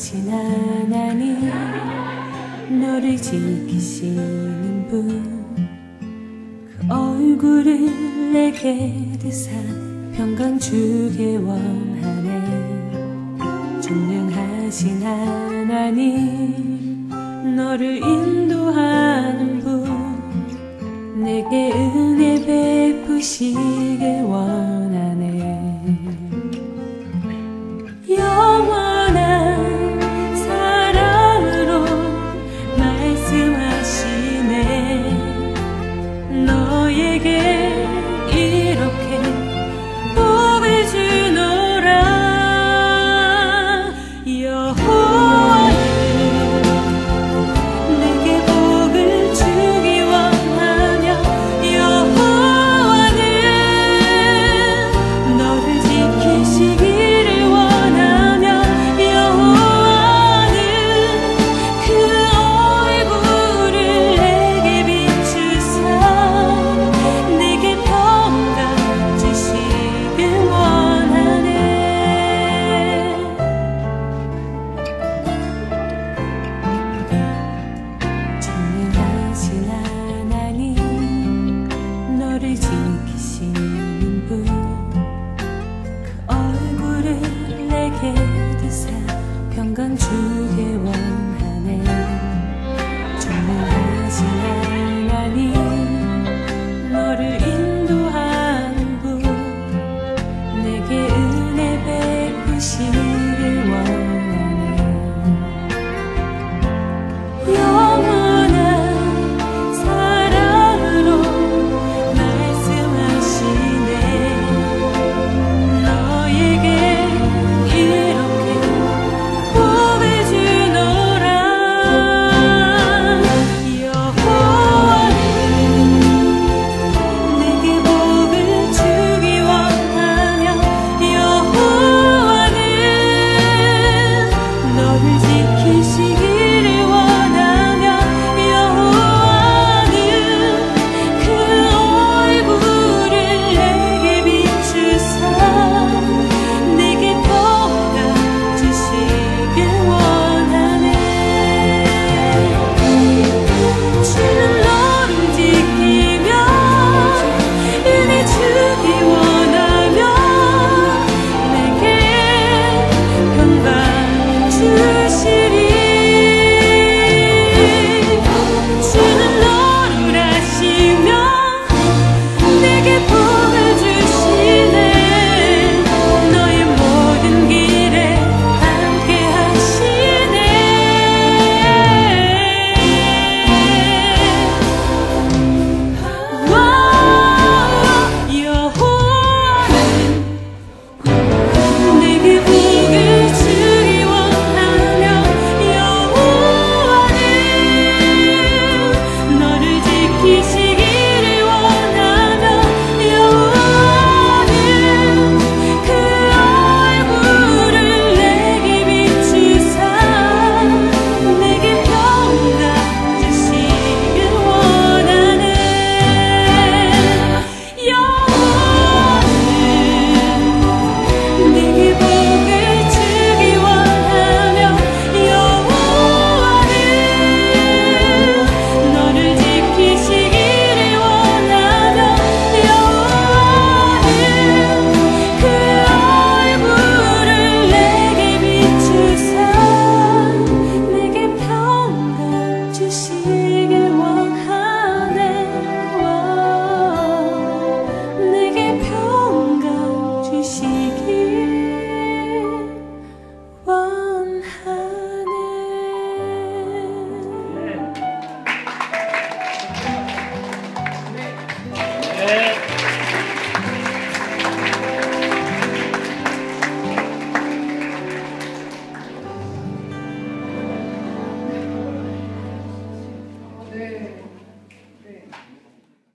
존경하신 하나님 너를 지키시는 분 그 얼굴을 내게 드사 평강 주게 원하네. 존경하신 하나님 너를 인도하는 분 내게 은혜 베푸시 그얼